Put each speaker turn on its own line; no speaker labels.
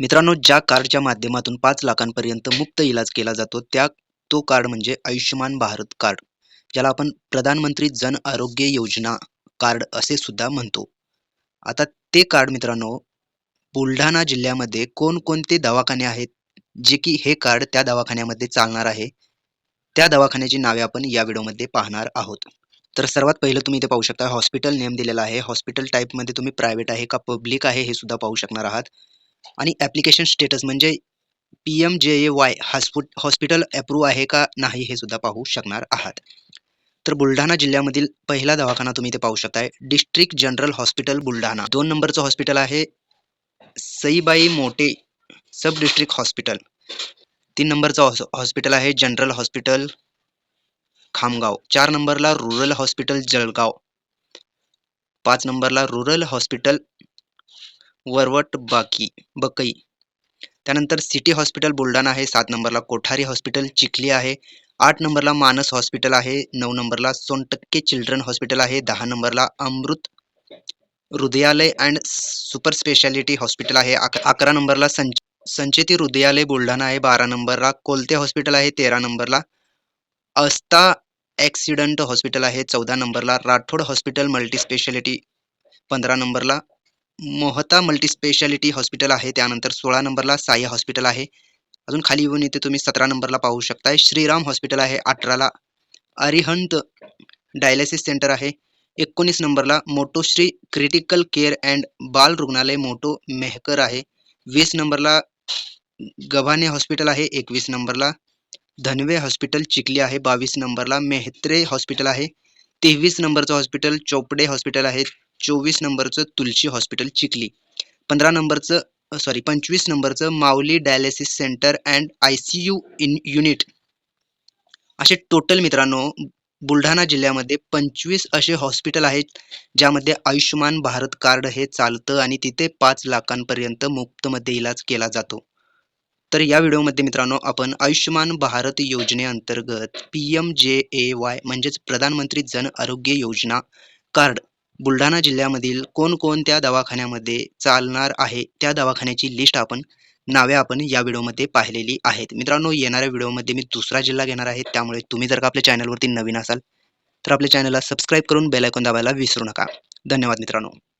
मित्रांनो ज्या कार्डच्या माध्यमातून पाच लाखांपर्यंत मुक्त इलाज केला जातो त्या तो कार्ड म्हणजे आयुष्यमान भारत कार्ड ज्याला आपण प्रधानमंत्री जन आरोग्य योजना कार्ड असे सुद्धा म्हणतो. आता ते कार्ड मित्रांनो बुलढाणा जिल्ह्यामध्ये कोणकोणते दवाखाने आहेत जे की हे कार्ड त्या दवाखान्यामध्ये चालणार आहे त्या दवाखान्याची नावे आपण या व्हिडिओमध्ये पाहणार आहोत. तर सर्वात पहिलं तुम्ही इथे पाहू शकता हॉस्पिटल नेम दिलेला आहे. हॉस्पिटल टाईपमध्ये तुम्ही प्रायव्हेट आहे का पब्लिक आहे हे सुद्धा पाहू शकणार आहात. आणि ॲप्लिकेशन स्टेटस म्हणजे P M J A Y हॉस्पु hospital approve आहे का नाही हे सुद्धा पाहू शकणार आहात. तर बुलढाणा जिल्ह्यामधील पहिला दवाखाना तुम्ही इथे पाहू शकताय. District general hospital Buldhana. दोन नंबरचं हॉस्पिटल आहे Saibai Mote sub district hospital तीन नंबरचं हॉस हॉस्पिटल आहे जनरल हॉस्पिटल खामगाव. चार नंबरला रुरल हॉस्पिटल जळगाव. पाच नंबरला रुरल हॉस्पिटल वरवट बाकी, बकई. त्यानंतर सिटी हॉस्पिटल बुलढाणा आहे, सात नंबरला कोठारी हॉस्पिटल, चिखली आहे, आठ नंबरला मानस हॉस्पिटल आहे, नऊ नंबरला सोनटक्के चिल्ड्रन हॉस्पिटल आहे, दहा नंबरला Amrut Hridayalaya and super speciality hospital अक, अकरा नंबरला संच, संचेती हृदयालय बुलढाणा आहे, बारा नंबरला कोलते हॉस्पिटल आहे, तेरा नंबरला अस्ता ॲक्सिडंट हॉस्पिटल आहे, चौदा नंबरला राठोड हॉस्पिटल मल्टी स्पेशालिटी, पंधरा नंबरला मोहता मल्टीस्पेशालिटी हॉस्पिटल आहे. त्यानंतर सोळा नंबरला साई हॉस्पिटल आहे. अजून खाली येऊन इथे तुम्ही सतरा नंबरला पाहू शकताय. श्रीराम हॉस्पिटल आहे अठराला. अरिहंत डायलिसिस सेंटर आहे. एकोणीस नंबरला मोटोश्री क्रिटिकल केअर अँड बाल रुग्णालय मोटो मेहकर आहे. वीस नंबरला गव्हाणे हॉस्पिटल आहे. एकवीस नंबरला धनवे हॉस्पिटल चिखली आहे. बावीस नंबरला मेहत्रे हॉस्पिटल आहे. तेवीस नंबरचं हॉस्पिटल चोपडे हॉस्पिटल आहे. चोवीस नंबरचं तुलशी हॉस्पिटल चिखली. पंधरा नंबरचं सॉरी पंचवीस नंबरचं Mauli dialysis centre and I C U in unit. असे टोटल मित्रांनो बुलढाणा जिल्ह्यामध्ये पंचवीस असे हॉस्पिटल आहेत ज्यामध्ये आयुष्यमान भारत कार्ड हे चालतं आणि तिथे पाच लाखांपर्यंत मुफ्तमध्ये इलाज केला जातो. तर या व्हिडिओमध्ये मित्रांनो आपण आयुष्यमान भारत योजनेअंतर्गत P M J A Y म्हणजेच प्रधानमंत्री जन आरोग्य योजना कार्ड बुलढाणा जिल्ह्यामधील कोणकोणत्या दवाखान्यामध्ये चालणार आहे त्या दवाखान्याची लिस्ट आपण नावे आपण या व्हिडिओमध्ये पाहिलेली आहेत. मित्रांनो येणाऱ्या व्हिडिओमध्ये मी दुसरा जिल्हा घेणार आहे त्यामुळे तुम्ही जर का आपल्या चॅनलवरती नवीन असाल तर आपल्या चॅनलला सबस्क्राईब करून बेलायकॉन दाबायला विसरू नका. धन्यवाद मित्रांनो.